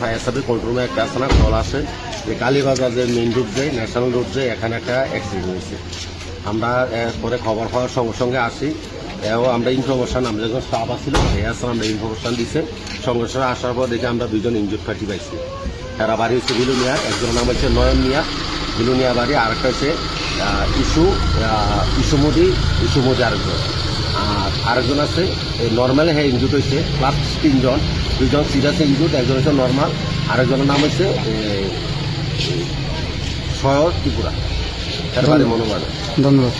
Fire Kalibazar যে main national road এখানে একটা হয়েছে। আমরা পরে খবর পাওয়ার সঙ্গে সঙ্গে আসি। আমরা ইনফরমেশন আমরা যখন স্টাফ আসছিল আসলে আমরা ইনফরমেশন দিছে। সঙ্গে সঙ্গে আসার পর দেখে আমরা দুজন ইনজুর পার্টি পাইছি। এরা বাড়ি হচ্ছে বিলুনিয়া একজনের নাম হচ্ছে নয়ন মিয়া। বিলুনিয়া বাড়ি আরেকটা হচ্ছে আহ, ইস্যু আহ, ইস্যুমদি ইস্যুমদি আরেকজন। আর আরেকজন আছে নর্মালি হ্যাঁ ইনজুট হয়েছে প্লাস তিনজন। দুইজন সিরিয়াস ইনজুট একজন হচ্ছে নর্মাল আরেকজনের নাম হচ্ছে সয়র ত্রিপুরা। তার বাড়ি। মনোমানে ধন্যবাদ।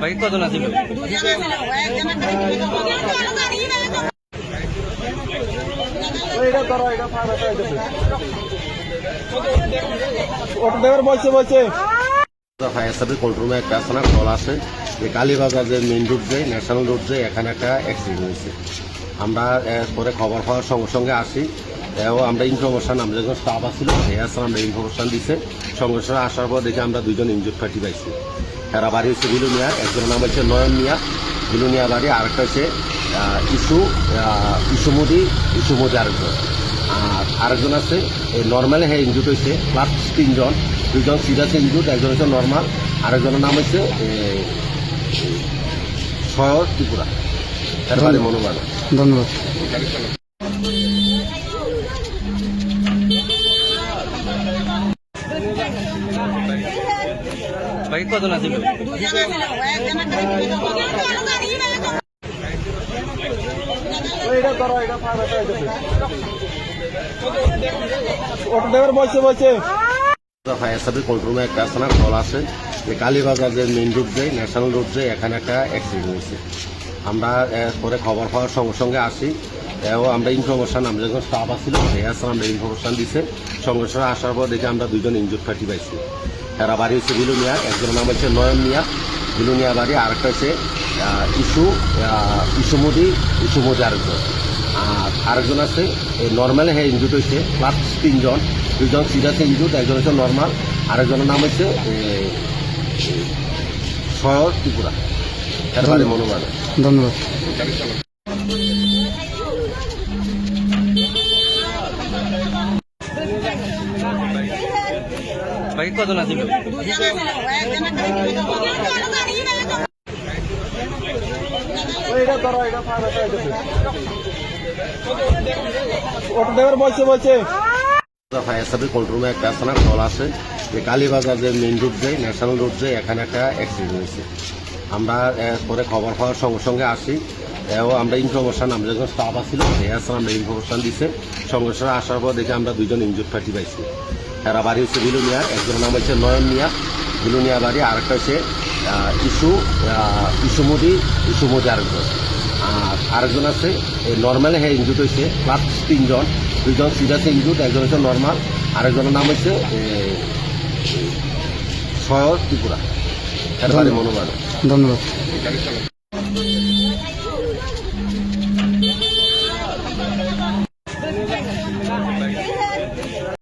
বাকি আসে যে কালীবাজার যে যায় ন্যাশনাল রোড যায় এখানে একটা অ্যাক্সিডেন্ট হয়েছে। আমরা পরে খবর সঙ্গে সঙ্গে আসি। আমরা স্টাফ আমরা দিছে। সঙ্গে সঙ্গে আসার পর দেখে আমরা দুইজন ইনজুর পার্টি পাইছি। এরা বাড়ি হচ্ছে বিলুনিয়া একজনের নাম হচ্ছে নয়ন মিয়া। বিলুনিয়া বাড়ি আরেকটা হচ্ছে আহ, ইস্যু আহ, ইস্যুমদি ইস্যুমদি আরেকজন। আর আরেকজন আছে এই নর্মালি হ্যাঁ ইনজুট হয়েছে প্লাস তিনজন। দুইজন সিরিয়াস ইনজুট একজন হচ্ছে নর্মাল আরেকজনের নাম হচ্ছে সয়র ত্রিপুরা। তার বাড়ি মনোমানে ধন্যবাদ। ফায়ার কন্ট্রোল রুমে একটা আসনা কল আসে যে কালীবাজার যে মেইন রোড যায় ন্যাশনাল রোড যায় এখানে একটা অ্যাক্সিডেন্ট হয়েছে। আমরা পরে খবর পাওয়ার সঙ্গে সঙ্গে আসি। এবং আমরা ইনফরমেশন আমরা যখন স্টাফ আসছিল সেই আসলে আমরা ইনফরমেশন দিছে। সঙ্গে সঙ্গে আসার পর দেখে আমরা দুইজন ইনজুর পার্টি পাইছি। এরা বাড়ি হচ্ছে বিলুনিয়া একজনের নাম হচ্ছে নয়ন মিয়া। বিলুনিয়া বাড়ি আরেকটা হচ্ছে আহ, ইস্যু ইস্যুমদি আরেকজন। আর আরেকজন আছে নর্মালি হ্যাঁ ইনজুট হয়েছে প্লাস তিনজন। দুইজন সিরিয়াস ইনজুট একজন হচ্ছে নর্মাল আরেকজনের নাম হচ্ছে সয়র ত্রিপুরা। তার বাড়ি মনোমানে ধন্যবাদ। যে কালীবাজার যে মেইন রোড যায় ন্যাশনাল রোড যায় এখানে একটা অ্যাক্সিডেন্ট হয়েছে। আমরা পরে খবর পাওয়ার সঙ্গে সঙ্গে আসি। এবং আমরা ইনফরমেশন আমরা যখন স্টাফ আসছিল আমরা ইনফরমেশন দিছে। সঙ্গে সঙ্গে আসার পর দেখে আমরা দুইজন ইনজুর পার্টি পাইছি। এরা বাড়ি হচ্ছে বিলুনিয়া একজনের নাম হচ্ছে নয়ন মিয়া বিলুনিয়া বাড়ি আরেকটা হচ্ছে আহ, ইস্যু আহ, ইস্যুমদি ইস্যুমদি আরেকজন। আর আরেকজন আছে নর্মালি হ্যাঁ ইনজুট হয়েছে প্লাস তিনজন। দুইজন সিরিয়াস ইনজুট একজন হচ্ছে নর্মাল আরেকজনের নাম হচ্ছে সয়র ত্রিপুরা। তার বাড়ি মনোমানে ধন্যবাদ।